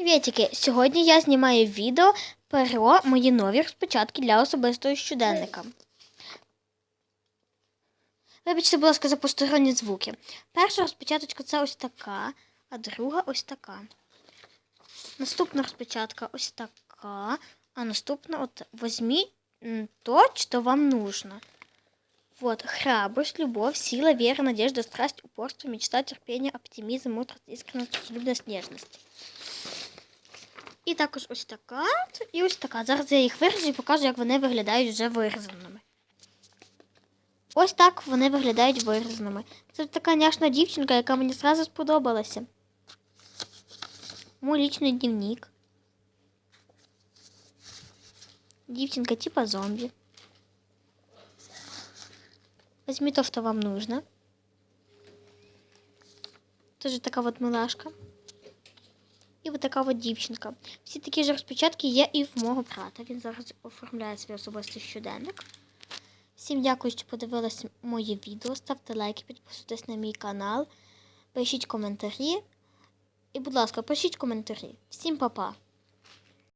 Привітики! Сьогодні я знімаю відео про мої нові розпочатки для особистого щоденника. Вибачте, будь ласка, за посторонні звуки. Перша розпечаточка це ось така, а друга ось така. Наступна розпечатка ось така, а наступна от возьміть то, что вам нужно. Вот, храбрость, любовь, сила, вера, надежда, страсть, упорство, мечта, терпение, оптимизм, мудрость, искренность, дружелюбность, нежность. І також ось така і ось така. Зараз я їх виріжу і покажу, як вони виглядають вже вирізаними. Ось так вони виглядають вирізаними. Це така няшна дівчинка, яка мені зразу сподобалася. Мой лічний дневник. Дівчинка типа зомбі. Возьми то, что вам нужно. Тоже така от милашка. І от така от дівчинка. Всі такі ж розпечатки є і в мого брата. Він зараз оформляє свій особистий щоденник. Всім дякую, що подивилися моє відео. Ставте лайки, підписуйтесь на мій канал, пишіть коментарі. І, будь ласка, пишіть коментарі. Всім па-па!